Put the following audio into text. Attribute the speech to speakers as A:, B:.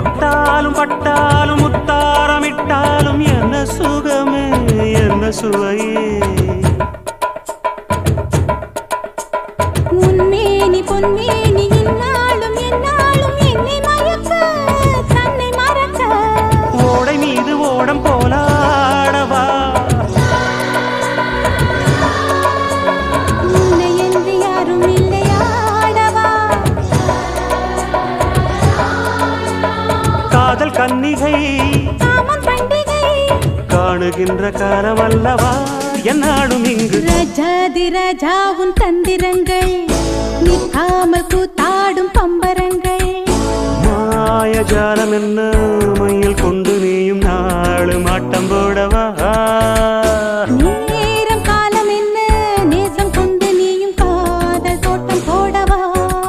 A: தொட்டாலும் பட்டாலும் முத்தாரமிட்டாலும் என்ன சுகமே என்ன சுவையே.
B: உன்மேனி பொன்மே
A: காதல் கன்னிகை. காணுகின்ற காலம் அல்லவா என்னாடும் இங்கு.
B: ராஜாதி ராஜா உன் தந்திரங்கள் நிற்காமல் கூத்தாடும் பம்பரங்கள்.
A: மாயஜாலம் என்ன மயில் கொண்டு நீயும் நாளும் ஆட்டம் போடவா?